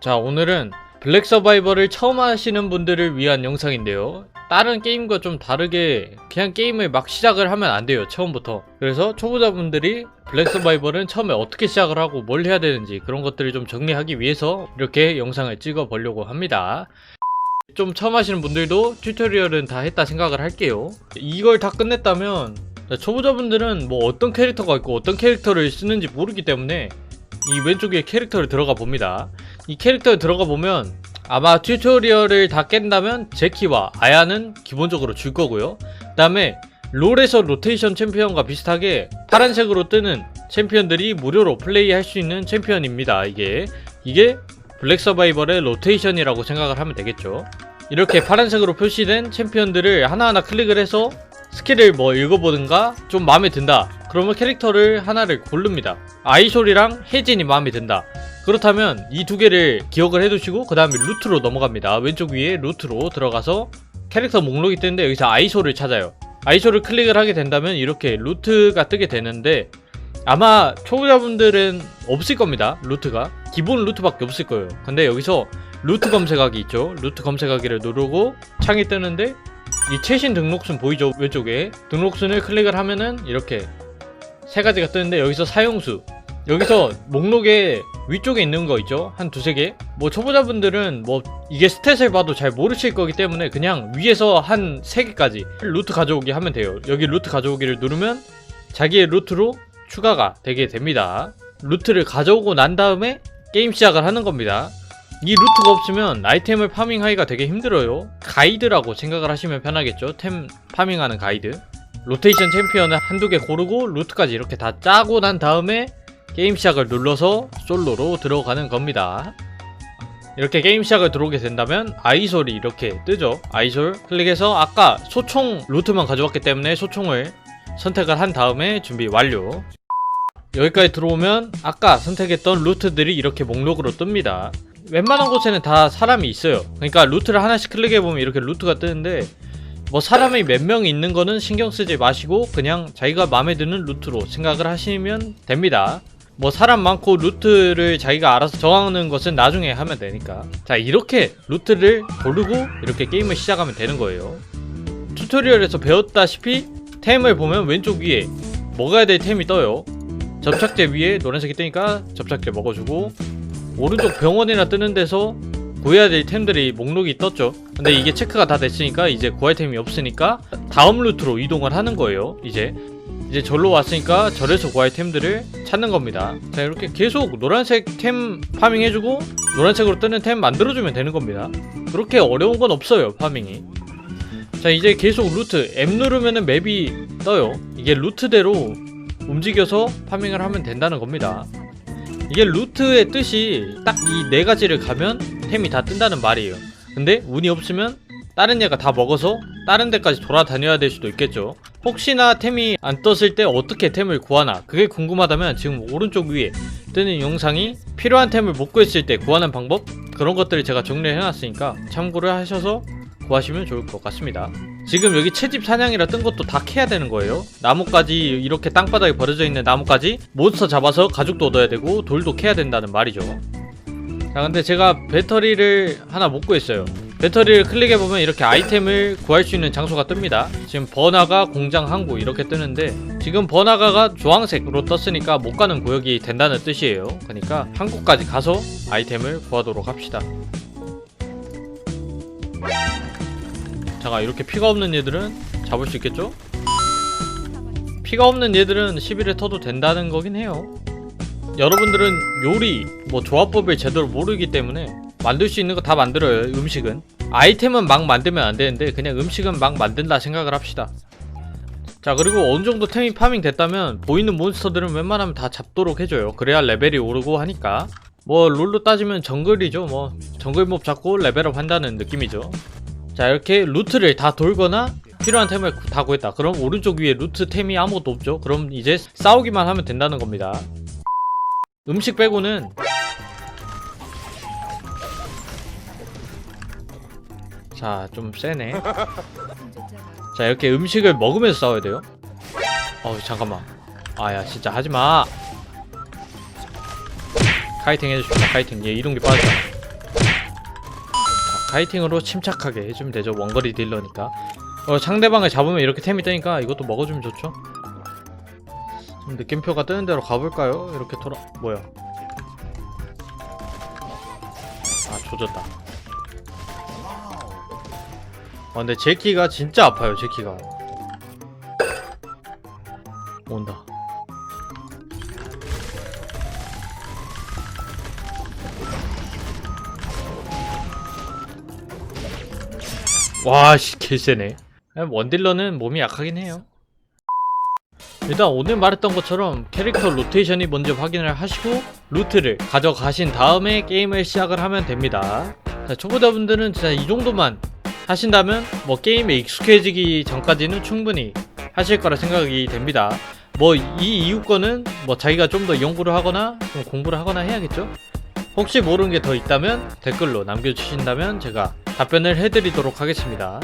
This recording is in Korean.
자 오늘은 블랙 서바이벌을 처음 하시는 분들을 위한 영상인데요. 다른 게임과 좀 다르게 그냥 게임을 막 시작을 하면 안 돼요 처음부터. 그래서 초보자분들이 블랙 서바이벌은 처음에 어떻게 시작을 하고 뭘 해야 되는지 그런 것들을 좀 정리하기 위해서 이렇게 영상을 찍어 보려고 합니다. 좀 처음 하시는 분들도 튜토리얼은 다 했다 생각을 할게요. 이걸 다 끝냈다면 초보자분들은 뭐 어떤 캐릭터가 있고 어떤 캐릭터를 쓰는지 모르기 때문에 이 왼쪽에 캐릭터를 들어가 봅니다 이 캐릭터에 들어가 보면 아마 튜토리얼을 다 깬다면 제키와 아야는 기본적으로 줄 거고요. 그 다음에 롤에서 로테이션 챔피언과 비슷하게 파란색으로 뜨는 챔피언들이 무료로 플레이할 수 있는 챔피언입니다. 이게 이게 블랙 서바이벌의 로테이션이라고 생각을 하면 되겠죠. 이렇게 파란색으로 표시된 챔피언들을 하나하나 클릭을 해서 스킬을 뭐 읽어보든가 좀 마음에 든다. 그러면 캐릭터를 하나를 고릅니다. 아이솔이랑 혜진이 마음에 든다. 그렇다면 이 두 개를 기억을 해두시고 그 다음에 루트로 넘어갑니다. 왼쪽 위에 루트로 들어가서 캐릭터 목록이 뜨는데 여기서 아이솔을 찾아요. 아이솔을 클릭을 하게 된다면 이렇게 루트가 뜨게 되는데 아마 초보자분들은 없을 겁니다. 루트가 기본 루트밖에 없을 거예요. 근데 여기서 루트 검색하기 있죠. 루트 검색하기를 누르고 창이 뜨는데 이 최신 등록순 보이죠? 왼쪽에 등록순을 클릭을 하면은 이렇게 세 가지가 뜨는데 여기서 사용수 여기서 목록에 위쪽에 있는 거 있죠? 한 두세 개? 뭐 초보자분들은 뭐 이게 스탯을 봐도 잘 모르실 거기 때문에 그냥 위에서 한 세 개까지 루트 가져오기 하면 돼요. 여기 루트 가져오기를 누르면 자기의 루트로 추가가 되게 됩니다. 루트를 가져오고 난 다음에 게임 시작을 하는 겁니다. 이 루트가 없으면 아이템을 파밍하기가 되게 힘들어요. 가이드라고 생각을 하시면 편하겠죠? 템 파밍하는 가이드. 로테이션 챔피언을 한두 개 고르고 루트까지 이렇게 다 짜고 난 다음에 게임 시작을 눌러서 솔로로 들어가는 겁니다. 이렇게 게임 시작을 들어오게 된다면 아이솔이 이렇게 뜨죠. 아이솔 클릭해서 아까 소총 루트만 가져왔기 때문에 소총을 선택을 한 다음에 준비 완료. 여기까지 들어오면 아까 선택했던 루트들이 이렇게 목록으로 뜹니다. 웬만한 곳에는 다 사람이 있어요. 그러니까 루트를 하나씩 클릭해보면 이렇게 루트가 뜨는데 뭐 사람이 몇 명 있는 거는 신경 쓰지 마시고 그냥 자기가 마음에 드는 루트로 생각을 하시면 됩니다. 뭐 사람 많고 루트를 자기가 알아서 정하는 것은 나중에 하면 되니까. 자 이렇게 루트를 고르고 이렇게 게임을 시작하면 되는 거예요. 튜토리얼에서 배웠다시피 템을 보면 왼쪽 위에 먹어야 될 템이 떠요. 접착제 위에 노란색이 뜨니까 접착제 먹어주고 오른쪽 병원이나 뜨는 데서 구해야 될 템들이 목록이 떴죠. 근데 이게 체크가 다 됐으니까 이제 구할 템이 없으니까 다음 루트로 이동을 하는 거예요 이제. 이제 절로 왔으니까 절에서 구할 템들을 찾는 겁니다. 자 이렇게 계속 노란색 템 파밍 해주고 노란색으로 뜨는 템 만들어주면 되는 겁니다. 그렇게 어려운 건 없어요 파밍이. 자 이제 계속 루트 M 누르면은 맵이 떠요. 이게 루트대로 움직여서 파밍을 하면 된다는 겁니다. 이게 루트의 뜻이 딱 이 네 가지를 가면 템이 다 뜬다는 말이에요. 근데 운이 없으면 다른 애가 다 먹어서 다른 데까지 돌아다녀야 될 수도 있겠죠. 혹시나 템이 안 떴을 때 어떻게 템을 구하나? 그게 궁금하다면 지금 오른쪽 위에 뜨는 영상이 필요한 템을 못 구했을 때 구하는 방법? 그런 것들을 제가 정리해 놨으니까 참고를 하셔서 구하시면 좋을 것 같습니다. 지금 여기 채집 사냥이라 뜬 것도 다 캐야 되는 거예요. 나뭇가지 이렇게 땅바닥에 버려져 있는 나뭇가지 몬스터 잡아서 가죽도 얻어야 되고 돌도 캐야 된다는 말이죠 자 근데 제가 배터리를 하나 못 구했어요. 배터리를 클릭해보면 이렇게 아이템을 구할 수 있는 장소가 뜹니다. 지금 버나가 공장 항구 이렇게 뜨는데 지금 버나가가 주황색으로 떴으니까 못 가는 구역이 된다는 뜻이에요. 그러니까 항구까지 가서 아이템을 구하도록 합시다. 잠깐 이렇게 피가 없는 얘들은 잡을 수 있겠죠? 피가 없는 얘들은 11에 터도 된다는 거긴 해요 여러분들은 요리, 뭐 조합법을 제대로 모르기 때문에 만들 수 있는 거 다 만들어요 음식은. 아이템은 막 만들면 안 되는데 그냥 음식은 막 만든다 생각을 합시다. 자 그리고 어느 정도 템이 파밍 됐다면 보이는 몬스터들은 웬만하면 다 잡도록 해줘요. 그래야 레벨이 오르고 하니까. 뭐 롤로 따지면 정글이죠 뭐. 정글몹 잡고 레벨업 한다는 느낌이죠. 자 이렇게 루트를 다 돌거나 필요한 템을 구- 다 구했다. 그럼 오른쪽 위에 루트 템이 아무것도 없죠. 그럼 이제 싸우기만 하면 된다는 겁니다 음식 빼고는 자 좀 세네. 자 이렇게 음식을 먹으면서 싸워야 돼요. 어우 잠깐만. 아야 진짜 하지마. 카이팅 해줍시다 카이팅. 얘 이동기 빠졌잖아 파이팅으로 침착하게 해주면 되죠. 원거리 딜러니까. 어, 상대방을 잡으면 이렇게 템이 뜨니까 이것도 먹어주면 좋죠 좀 느낌표가 뜨는 대로 가볼까요? 이렇게 돌아 뭐야? 아 조졌다. 아 근데 제 키가 진짜 아파요 제 키가. 온다. 와씨 개쎄네. 원딜러는 몸이 약하긴 해요 일단 오늘 말했던 것처럼 캐릭터 로테이션이 먼저 확인을 하시고 루트를 가져가신 다음에 게임을 시작을 하면 됩니다. 자, 초보자분들은 진짜 이 정도만 하신다면 뭐 게임에 익숙해지기 전까지는 충분히 하실 거라 생각이 됩니다. 뭐이 거는 뭐 자기가 좀 더 연구를 하거나 좀 공부를 하거나 해야겠죠? 혹시 모르는 게 더 있다면 댓글로 남겨주신다면 제가 답변을 해드리도록 하겠습니다